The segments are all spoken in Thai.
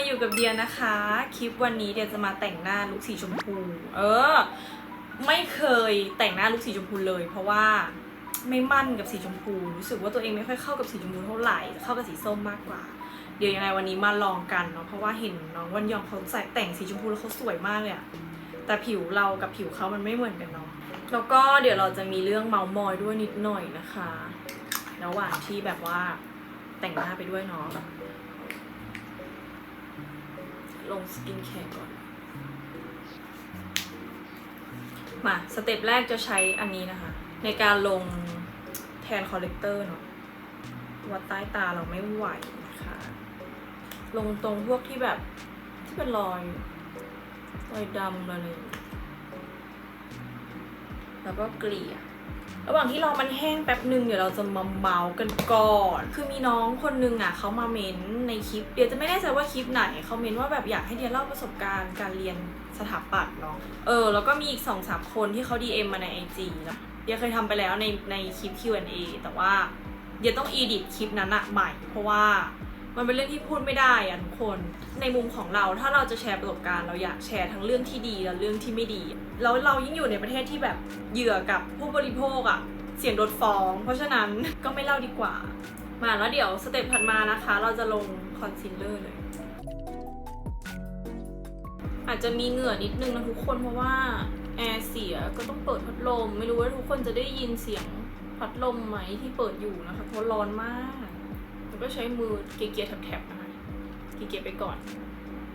มาอยู่กับเดียนะคะ คลิปวันนี้เดียจะมาแต่งหน้าลุคสีชมพู เออ ไม่เคยแต่งหน้าลุคสีชมพูเลย เพราะว่าไม่มั่นกับสีชมพู รู้สึกว่าตัวเองไม่ค่อยเข้ากับสีชมพูเท่าไหร่ เข้ากับสีส้มมากกว่า เดี๋ยวยังไงวันนี้มาลองกันเนาะ เพราะว่าเห็นน้องวันยองเขาใส่แต่งสีชมพูแล้วเขาสวยมากเลยอะแต่ผิวเรากับผิวเขามันไม่เหมือนกันเนาะ แล้วก็เดี๋ยวเราจะมีเรื่องเมามอยด้วยนิดหน่อยนะคะ ระหว่างที่แบบว่าแต่งหน้าไปด้วยเนาะ ลงสกินแคร์ก่อน มา สเต็ปแรกจะใช้อันนี้นะคะ ในการลงแทนคอลเลกเตอร์เนาะวัดใต้ตาเราไม่ไหวนะคะ ลงตรงพวกที่แบบที่เป็นรอยรอยดำอะไรแล้วก็เกลี่ย ระหว่างที่รอมันแห้งแป๊บหนึ่งเดี๋ยวเราจะมาเมาส์กันก่อน คือมีน้องคนนึงอะเขามาเม้นในคลิป เดี๋ยวจะไม่แน่ใจว่าคลิปไหนเขาเม้นว่าแบบอยากให้เดียเล่าประสบการณ์การเรียนสถาปัตย์เนาะ เออ แล้วก็มีอีกสองสามคนที่เขา DM มาในไอจีนะเดียเคยทำไปแล้วในในคลิป Q&A แต่ว่าเดียต้องอีดิทคลิปนั้นอะใหม่ เพราะว่า มันเป็นเรื่องที่พูดไม่ได้อะทุกคน ในมุมของเราถ้าเราจะแชร์ประสบการณ์เราอยากแชร์ทั้งเรื่องที่ดีและเรื่องที่ไม่ดีแล้วเรายิ่งอยู่ในประเทศที่แบบเหยื่อกับผู้บริโภคอะเสียงโดนฟ้อง เพราะฉะนั้นก็ไม่เล่าดีกว่า มาแล้วเดี๋ยวสเต็ปถัดมานะคะ เราจะลงคอนซีลเลอร์เลย อาจจะมีเหงื่อนิดนึงนะทุกคนเพราะว่าแอร์เสียก็ต้องเปิดพัดลม ไม่รู้ว่าทุกคนจะได้ยินเสียงพัดลมไหมที่เปิดอยู่นะคะเพราะร้อนมาก ก็ใช้มือเกียร์ๆแถบๆนะคะเกียร์ๆไปก่อน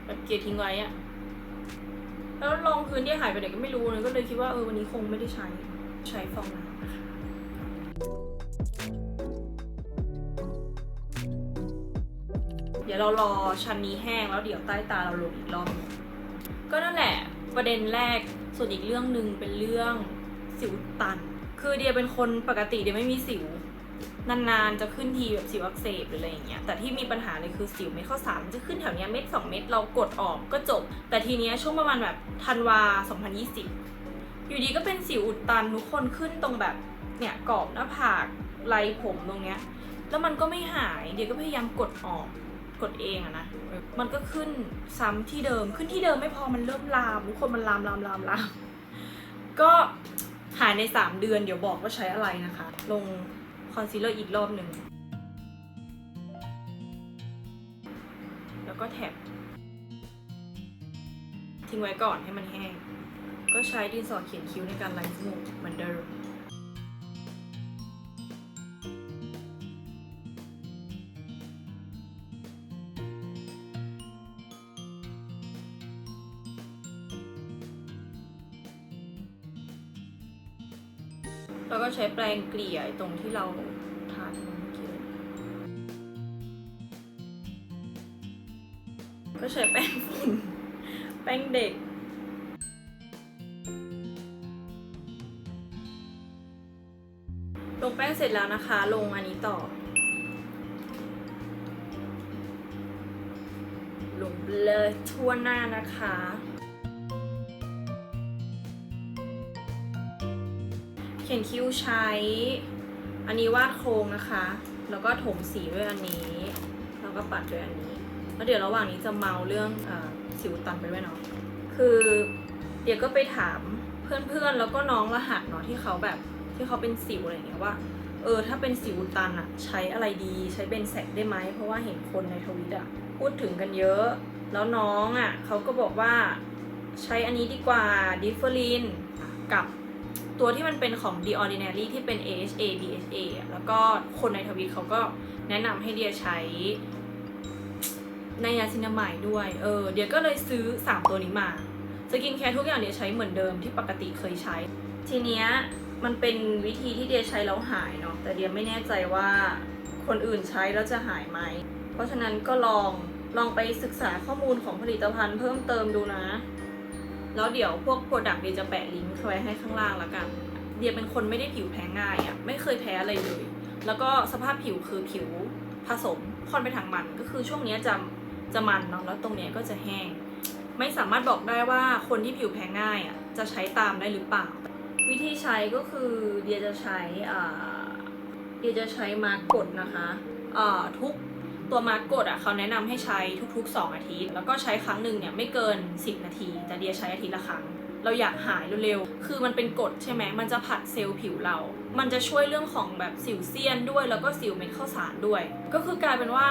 แบบเกียร์ทิ้งไว้อะแล้วรองพื้นที่หายไปไหนก็ไม่รู้เลยก็เลยคิดว่าเออวันนี้คงไม่ได้ใช้ใช้ฟองน้ำนะคะเดี๋ยวเรารอชั้นนี้แห้งแล้วเดี๋ยวใต้ตาเราลงอีกรอบก็นั่นแหละประเด็นแรกส่วนอีกเรื่องหนึ่งเป็นเรื่องสิวตัน คือเดียเป็นคนปกติเดียไม่มีสิว นานๆจะขึ้นทีแบบสิวอักเสบหรืออะไรอย่างเงี้ย แต่ที่มีปัญหาเลยคือสิวเม็ดข้าวสารมันจะขึ้นแถวเนี้ยเม็ดสองเม็ดเรากดออกก็จบ แต่ทีเนี้ยช่วงประมาณแบบธันวา 2020 อยู่ดีก็เป็นสิวอุดตันทุกคนขึ้นตรงแบบเนี่ยกรอบหน้าผากไหลผมตรงเนี้ย แล้วมันก็ไม่หาย เดี๋ยวก็พยายามกดออกกดเองอะนะ มันก็ขึ้นซ้ำที่เดิม ขึ้นที่เดิมไม่พอมันเริ่มลามทุกคนมันลามลามลามลาม ก็หายใน 3 เดือนเดี๋ยวบอกว่าใช้อะไรนะคะ ลง คอนซีลเลอร์อีกรอบหนึ่ง แล้วก็แท็บทิ้งไว้ก่อนให้มันแห้ง ก็ใช้ดินสอเขียนคิ้วในการไล่จมูกเหมือนเดิม แล้วก็ใช้แปรงเกลี่ยตรงที่เราทาเมื่อกี้ก็ใช้แป้งฝุ่น แป้งเด็กลงแป้งเสร็จแล้วนะคะ ลงอันนี้ต่อ ลงเลยทั่วหน้านะคะ ขียนคิ้วใช้ อันนี้วาดโครงนะคะ แล้วก็ถมสีด้วยอันนี้ แล้วก็ปัดด้วยอันนี้ แล้วเดี๋ยวระหว่างนี้จะเมาเรื่องอสิวตันไปด้วยเนาะ คือเดี๋ยวก็ไปถามเพื่อนๆ แล้วก็น้องรหัสเนาะที่เขาแบบที่เขาเป็นสิวอะไรอย่างเงี้ยว่า เออถ้าเป็นสิวตันอะใช้อะไรดีใช้เบนแซกได้ไหม เพราะว่าเห็นคนในทวิตอะพูดถึงกันเยอะ แล้วน้องอะเขาก็บอกว่าใช้อันนี้ดีกว่าดิฟเฟอรินกับ ตัวที่มันเป็นของ The Ordinary ที่เป็น AHA BHA อะแล้วก็คนในทวิตเขาก็แนะนำให้เดียใช้ในยาซินามายด้วย เออ เดียก็เลยซื้อ 3 ตัวนี้มา สกินแคร์ทุกอย่างเดียใช้เหมือนเดิมที่ปกติเคยใช้ ทีเนี้ยมันเป็นวิธีที่เดียใช้แล้วหายเนาะ แต่เดียไม่แน่ใจว่าคนอื่นใช้แล้วจะหายไหม เพราะฉะนั้นก็ลองลองไปศึกษาข้อมูลของผลิตภัณฑ์เพิ่มเติมดูนะ แล้วเดี๋ยวพวกโปรดักต์เดียจะแปะลิงก์ไว้ให้ข้างล่างแล้วกันเดียเป็นคนไม่ได้ผิวแพ้ง่ายอะ่ะไม่เคยแพ้อะไรเลย แล้วก็สภาพผิวคือผิวผสมค่อนไปทางมันก็คือช่วงนี้จะจะมันเนาะแล้วตรงเนี้ยก็จะแห้ง ไม่สามารถบอกได้ว่าคนที่ผิวแพ้ง่ายอะ่ะจะใช้ตามได้หรือเปล่า วิธีใช้ก็คือเดียจะใช้อ่าเดียจะใช้มาร์กกดนะคะอ่าทุก ตัวมาร์กกดอะเขาแนะนำให้ใช้ทุก ๆ 2 อาทิตย์ แล้วก็ใช้ครั้งหนึ่งเนี่ยไม่เกิน 10 นาที แต่เดียใช้อาทิตย์ละครั้ง เราอยากหายเร็วๆ คือมันเป็นกรดใช่ไหมมันจะผัดเซลล์ผิวเรา มันจะช่วยเรื่องของแบบสิวเซียนด้วย แล้วก็สิวเม็ดข้าวสารด้วย ก็คือกลายเป็นว่า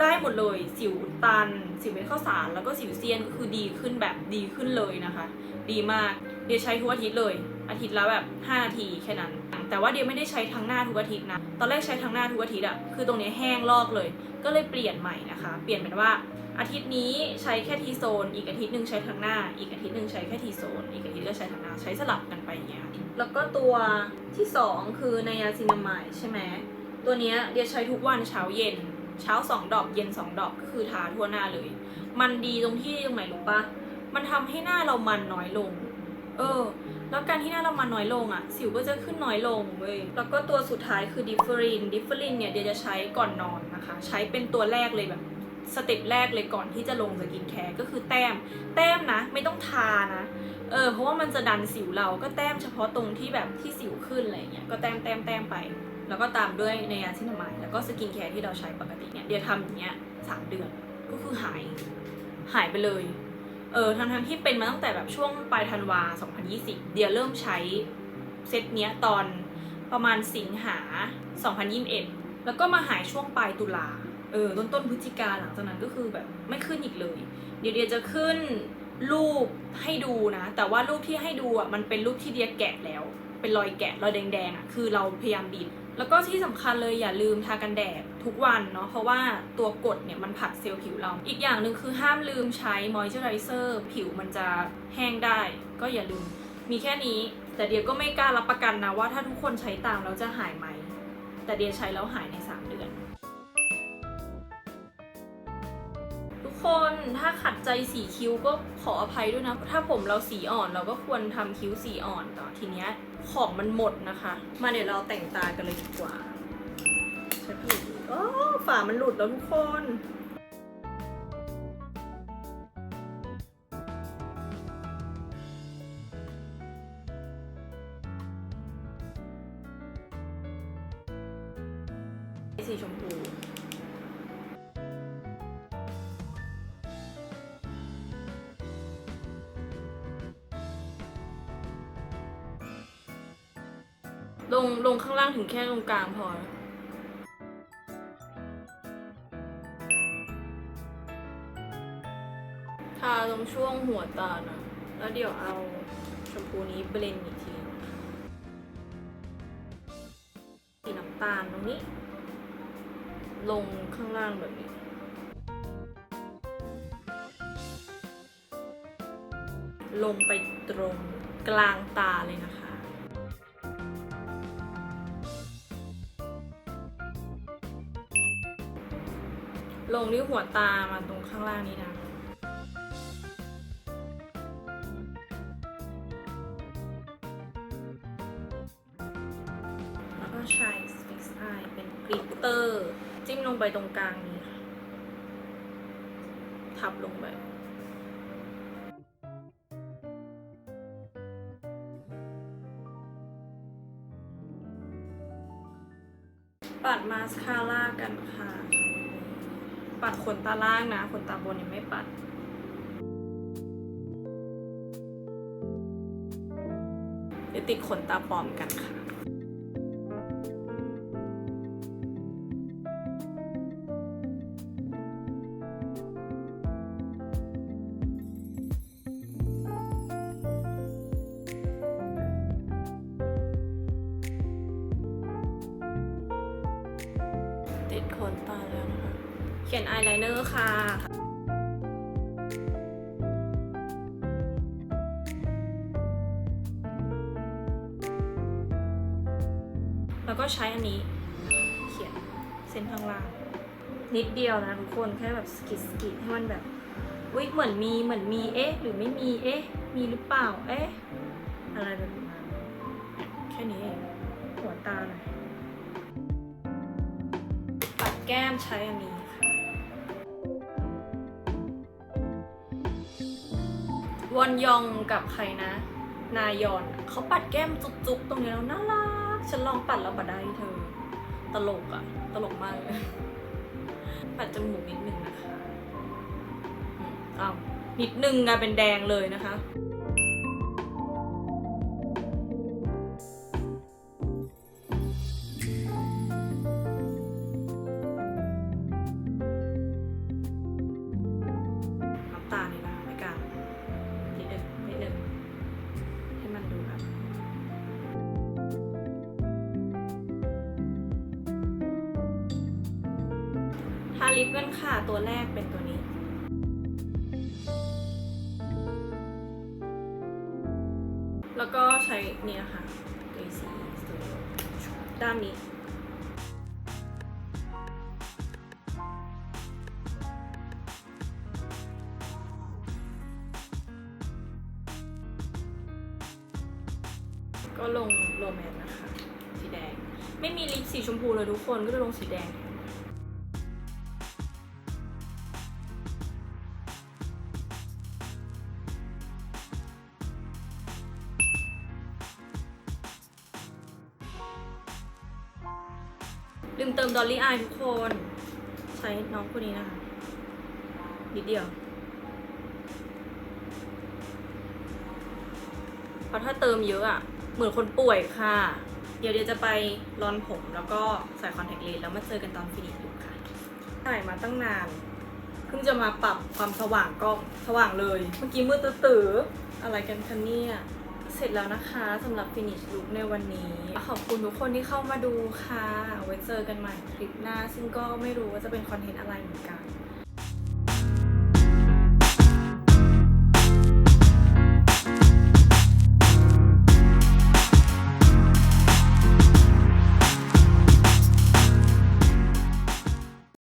ได้หมดเลยสิวตัน สิวเม็ดข้าวสาร แล้วก็สิวเซียนก็คือดีขึ้นแบบดีขึ้นเลยนะคะ ดีมาก เดียใช้ทุกอาทิตย์เลย อาทิตย์ละแบบ5นาทีแค่นั้น แต่ว่าเดียไม่ได้ใช้ทั้งหน้าทุกอาทิตย์นะ ตอนแรกใช้ทั้งหน้าทุกอาทิตย์อะคือตรงนี้แห้งลอกเลย ก็เลยเปลี่ยนใหม่นะคะ เปลี่ยนเป็นว่าอาทิตย์นี้ใช้แค่ทีโซน อีกอาทิตย์หนึ่งใช้ทั้งหน้า อีกอาทิตย์หนึ่งใช้แค่ทีโซน อีกอาทิตย์ก็ใช้ทั้งหน้า ใช้สลับกันไปอย่างเงี้ย แล้วก็ตัวที่สองคือไนยาซินามายใช่ไหม ตัวเนี้ยเดียใช้ทุกวันเช้าเย็น เช้าสองดอก เย็นสองดอก ก็คือทาทั่วหน้าเลย มันดีตรงที่ตรงไหนรู้ปะมันทำให้หน้าเรามันน้อยลง เออ แล้วการที่หน้าเรามันน้อยลงอะ่ะ สิวก็จะขึ้นน้อยลงเว้ย แล้วก็ตัวสุดท้ายคือดิฟเฟอริน ดิฟเฟอรินเนี่ยเดี๋ยวจะใช้ก่อนนอนนะคะ ใช้เป็นตัวแรกเลยแบบสเต็ปแรกเลยก่อนที่จะลงสกินแคร์ก็คือแต้ม แต้มนะ ไม่ต้องทานะ เออ เพราะว่ามันจะดันสิวเราก็แต้มเฉพาะตรงที่แบบที่สิวขึ้นอะไรเงี้ย ก็แต้มแต้มแต้มไป แล้วก็ตามด้วยในยาซินามายแล้วก็สกินแคร์ที่เราใช้ปกติเนี่ย เดี๋ยวทำอย่างเงี้ยสามเดือน ก็คือหาย หายไปเลย เออทั้งทั้งๆที่เป็นมาตั้งแต่แบบช่วงปลายธันวา 2020 เดียเริ่มใช้เซตเนี้ยตอนประมาณสิงหา 2021 แล้วก็มาหายช่วงปลายตุลา เออต้นต้นพฤศจิกาหลังจากนั้นก็คือแบบไม่ขึ้นอีกเลย เดี๋ยวเดียจะขึ้นรูปให้ดูนะ แต่ว่ารูปที่ให้ดูอะมันเป็นรูปที่เดียแกะแล้ว เป็นรอยแกะรอยแดงๆอะคือเราพยายามบีบ แล้วก็ที่สำคัญเลยอย่าลืมทากันแดดทุกวันเนาะเพราะว่าตัวกดเนี่ยมันผัดเซลล์ผิวเรา อีกอย่างหนึ่งคือห้ามลืมใช้มอยเจอไรเซอร์ผิวมันจะแห้งได้ ก็อย่าลืมมีแค่นี้ แต่เดียก็ไม่กล้ารับประกันนะว่าถ้าทุกคนใช้ตามแล้วจะหายไหม แต่เดียใช้แล้วหายใน3 คนถ้าขัดใจสีคิ้วก็ขออภัยด้วยนะ ถ้าผมเราสีอ่อนเราก็ควรทำคิ้วสีอ่อนต่อทีเนี้ยของมันหมดนะคะ มาเดี๋ยวเราแต่งตากันเลยดีกว่าใช่พี่โอ้ฝามันหลุดแล้วทุกคนสีชมพู ลงลงข้างล่างถึงแค่ตรงกลางพอ ทาตรงช่วงหัวตานะ แล้วเดี๋ยวเอาชมพูนี้เบลนด์อีกทีสีน้ำตาลตรงนี้ ลงข้างล่างแบบนี้ลงไปตรงกลางตาเลยนะคะ ลงที่หัวตามาตรงข้างล่างนี้นะ แล้วก็ใช้ Fix Eye เป็นกริตเตอร์ จิ้มลงไปตรงกลางนี้ค่ะทับลงไปปัดมาสคาร่ากันค่ะ ปัดขนตาล่างนะขนตาบนยังไม่ปัดเดี๋ยวติดขนตาปลอมกันค่ะ ขียนอายไลเนอร์ค่ะ แล้วก็ใช้อันนี้ เขียนเส้นข้างล่าง นิดเดียวนะทุกคนแค่แบบสกิดสกิดให้มันแบบอุ๊ยเหมือนมีเหมือนมีเอ๊ะ หรือไม่มีเอ๊ะ มีหรือเปล่าเอ๊ะ อะไรแบบนั้แค่นี้เองหัวตาหน่อยปัดแก้มใช้อันนี้ วอนยองกับใครนะ นายอนเขาปัดแก้มจุกๆ ตรงนี้แล้วน่ารัก ฉันลองปัดแล้วปัดได้เธอ ตลกอะตลกมากเลย ปัดจมูกนิดนึงนะคะอ้าวนิดนึงกลายเป็นแดงเลยนะคะาลิปกันค่ะตัวแรกเป็นตัวนี้แล้วก็ใช้นี่นะคะ AC Studio ด้านนี้ ก็ลงโรแมนนะคะ สีแดง ไม่มีลิปสีชมพูเลยทุกคนก็จะลงสีแดง ดอลลี่อายทุกคน ใช้น้องคนนี้นะคะนิดเดียวเพราะถ้าเติมเยอะอะเหมือนคนป่วยค่ะ เดี๋ยวเดี๋ยวจะไปรอนผมแล้วก็ใส่คอนแทคเลนส์แล้วมาเจอกันตอนฟินิชลุคค่ะถ่ายมาตั้งนานเพิ่งจะมาปรับความสว่างกล้องสว่างเลย เมื่อกี้มืดตื้ออะไรกันคะเนี่ย เสร็จแล้วนะคะสำหรับฟินิชลุคในวันนี้ ขอบคุณทุกคนที่เข้ามาดูค่ะ ไว้เจอกันใหม่คลิปหน้า ซึ่งก็ไม่รู้ว่าจะเป็นคอนเทนต์อะไรเหมือนกัน